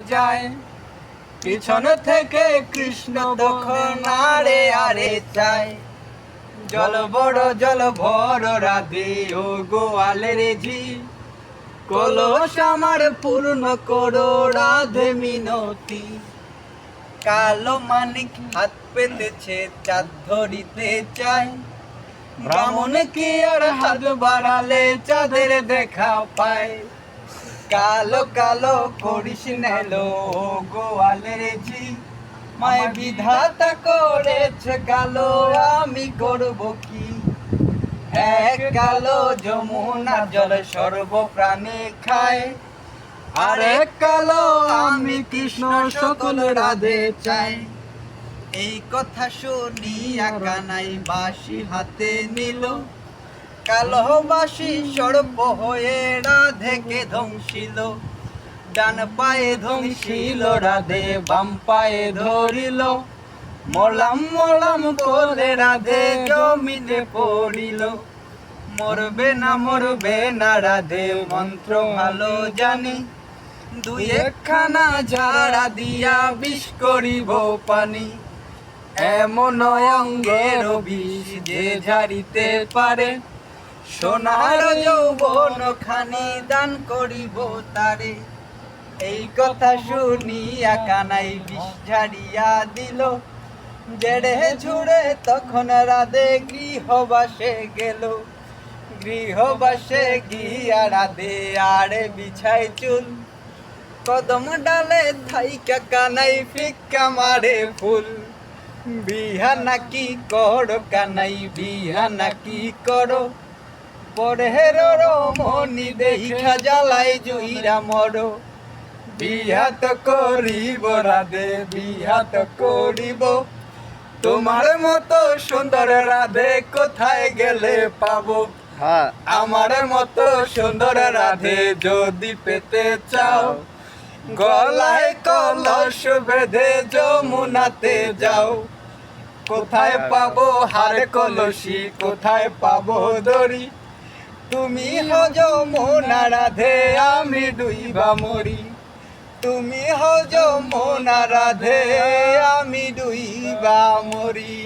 যায়। পিছন থেকে কৃষ্ণ তখন আরে আরে চায় জল বড়, জল ভর, রাধে ও গোয়ালের ঝি কলস আমার পূর্ণ করো, রাধে মিনতি। কালো মানিক হাত পেতেছে, চাঁদ ধরিতে চায়। ব্রাহ্মণ কি আর হাত বাড়ালে, চাঁদের দেখা পায়। কালো কালো করিস নেলো গোয়ালের জি মায় বিধাতা করেছে কালো, আমি করব কি? এক কালো যমুনা জল সর্বপ্রাণী খায়। আর এক কালো আমি কৃষ্ণ সকল রাধে চাই। এই কথা শুনিয়া কানাই বাসি হাতে নিল। কালো বাসি সর্ব হয়ে রাধেকে ধ্বংসিল। ডান পায়ে ধ্বংসিল, রাধে বাম পায়ে ধরিল। মলাম মলাম কোলে রাধে জমিনে পড়িল। মরবে না মরবে না, রাধে মন্ত্র ভালো জানি। দুই একখানা ঝাড়া দিয়া বিষ করিব পানি। এমন অঙ্গের বিষ যে ঝাড়িতে পারে। সোনার যৌবন খানি দান করিব তারে। এই কথা শুনিয়া কানাই বিষ ঝাড়িয়া দিল। জেড়ে ঝুড়ে তখন রাধে গৃহবাসে গেল। গৃহবাসে গিয়া রাধে আড়ে বিছাই চুল। কদম ডালে থাইকা কানাই ফিক্কা মারে ফুল। বিহা নাকি করো কানাই বিহা নাকি করো? পরের মনি দেখা জ্বালাই জুইরা মরো। বিহা তো করিব রাধে বিহা তো করিব। তোমার মতো সুন্দর রাধে কোথায় গেলে পাবো? হ্যাঁ। আমার মতো সুন্দর রাধে যদি পেতে চাও গলায় কলস বেঁধে যমুনাতে যাও। কোথায় পাবো হার কলসি কোথায় পাবো দড়ি? তুমি হজ মোনা রাধে আমি ডুইবা মরি। তুমি হজ মোনা রাধে আমি ডুইবা মরি।